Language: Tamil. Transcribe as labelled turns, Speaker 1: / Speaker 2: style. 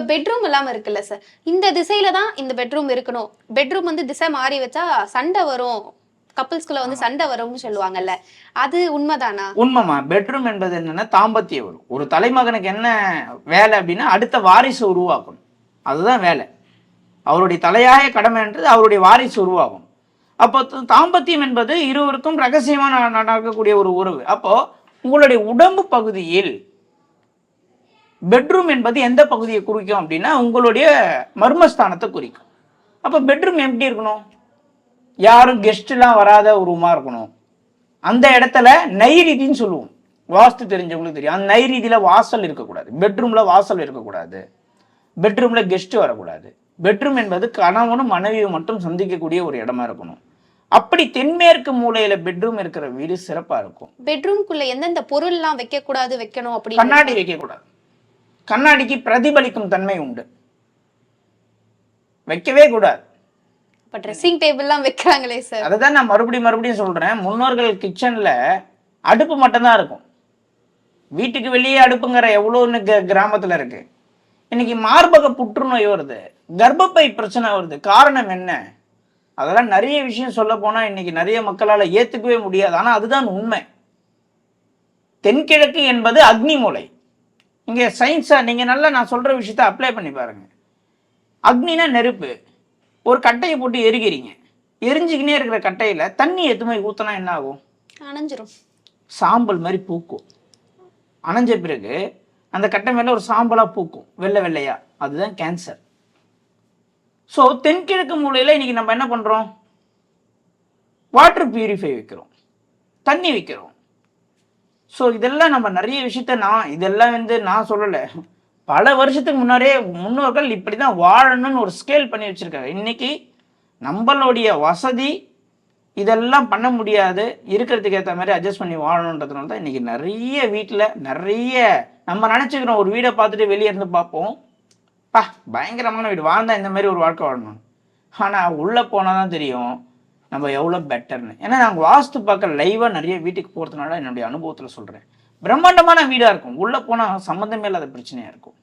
Speaker 1: இப்ப பெட்ரூம் இல்லாம இருக்குல்ல சார் இந்த திசையில தான் இந்த பெட்ரூம் இருக்கணும். பெட்ரூம் வந்து திசை மாறி வச்சா சண்டை வரும். கப்பிள்ஸ்குள்ள வந்து சண்டை வரும்னு சொல்லுவாங்கல்ல. அது உண்மைதானா?
Speaker 2: உண்மைமா பெட்ரூம் என்பது என்னன்னா தாம்பத்திய வரும். ஒரு தலைமகனுக்கு என்ன வேலை அப்படின்னா அடுத்த வாரிசு உருவாக்கணும். அதுதான் வேலை. அவருடைய தலையாய கடமைன்றது அவருடைய வாரிசு உருவாகும். அப்போ தாம்பத்தியம் என்பது இருவருக்கும் ரகசியமாக நடக்கக்கூடிய ஒரு உறவு. அப்போ உங்களுடைய உடம்பு பகுதியில் பெட்ரூம் என்பது எந்த பகுதியை குறிக்கும் அப்படின்னா உங்களுடைய மர்மஸ்தானத்தை குறிக்கும். அப்போ பெட்ரூம் எப்படி இருக்கணும்? யாரும் கெஸ்ட்லாம் வராத ஒரு ரூமாக இருக்கணும். அந்த இடத்துல நைரீதின்னு சொல்லுவோம். வாஸ்து தெரிஞ்சவங்களுக்கு தெரியும். அந்த நைரீதியில் வாசல் இருக்கக்கூடாது. பெட்ரூமில் வாசல் இருக்கக்கூடாது. பெட்ரூமில் கெஸ்ட் வரக்கூடாது. பெட்ரூம் என்பது கணவனும் மனைவியும் மட்டும் சந்திக்கக்கூடிய ஒரு இடமா இருக்கணும். அப்படி தென்மேற்கு மூலையில பெட்ரூம் இருக்கிற வீடு சிறப்பா இருக்கும்.
Speaker 1: பெட்ரூம்குள்ள எந்தெந்த பொருள்லாம் வைக்க கூடாது வைக்கணும் அப்படின்னு
Speaker 2: கண்ணாடி வைக்கக்கூடாது. கண்ணாடிக்கு பிரதிபலிக்கும் தன்மை உண்டு. வைக்கவே கூடாது.
Speaker 1: இப்ப ட்ரெஸ்ஸிங் டேபிள்லாம் வைக்கிறாங்களே சார்
Speaker 2: அதை தான் நான் மறுபடியும் மறுபடியும் சொல்றேன். முன்னோர்கள் கிச்சன்ல அடுப்பு மட்டும்தான் இருக்கும். வீட்டுக்கு வெளியே அடுப்புங்கிற எவ்வளோன்னு கிராமத்துல இருக்கு. இன்னைக்கு மார்பக புற்றுநோய் வருது. கர்ப்பப்பை பிரச்சனை வருது. காரணம் என்ன? அதெல்லாம் நிறைய விஷயம் சொல்ல போனா இன்னைக்கு நிறைய மக்களால ஏத்துக்கவே முடியாது. ஆனா அதுதான் உண்மை. தென்கிழக்கு என்பது அக்னி மூலை. இங்க சயின்ஸா நீங்க நல்லா நான் சொல்ற விஷயத்த அப்ளை பண்ணி பாருங்க. அக்னினா நெருப்பு. ஒரு கட்டையை போட்டு எரிக்கிறீங்க. எரிஞ்சுக்கினே இருக்கிற கட்டையில தண்ணி எத்துமை ஊத்தினா என்ன ஆகும்?
Speaker 1: அணைஞ்சிரும்.
Speaker 2: சாம்பல் மாதிரி பூக்கும். அணைஞ்ச பிறகு அந்த கட்டை மேல ஒரு சாம்பலா பூக்கும். வெள்ளை வெள்ளையா. அதுதான் கேன்சர் ஸோ தென்கிழக்கு மூலையில இன்னைக்கு நம்ம என்ன பண்றோம்? வாட்டர் பியூரிஃபை வைக்கிறோம். தண்ணி வைக்கிறோம். ஸோ இதெல்லாம் நம்ம நிறைய விஷயத்த நான் இதெல்லாம் வந்து நான் சொல்லலை. பல வருஷத்துக்கு முன்னாடியே முன்னோர்கள் இப்படி தான் வாழணும்னு ஒரு ஸ்கேல் பண்ணி வச்சுருக்காங்க. இன்றைக்கி நம்மளுடைய வசதி இதெல்லாம் பண்ண முடியாது. இருக்கிறதுக்கு ஏற்ற மாதிரி அட்ஜஸ்ட் பண்ணி வாழணுன்றதுனால தான் இன்றைக்கி நிறைய வீட்டில் நிறைய நம்ம நினச்சிக்கிறோம் ஒரு வீடை பார்த்துட்டு வெளியே இருந்து பார்ப்போம். பா பயங்கரமான வீடு. வாழ்ந்தால் இந்த மாதிரி ஒரு வாழ்க்கை வாழணும். ஆனால் உள்ளே போனால் தான் தெரியும். நம்ம எவ்வளோ பெட்டர்னு ஏன்னா நாங்கள் வாஸ்து பார்க்க லைவாக நிறைய வீட்டுக்கு போகிறதுனால என்னுடைய அனுபவத்தில் சொல்கிறேன் பிரம்மாண்டமான வீடாக இருக்கும். உள்ளே போனால் சம்மந்தமே இல்லாத பிரச்சனையாக இருக்கும்.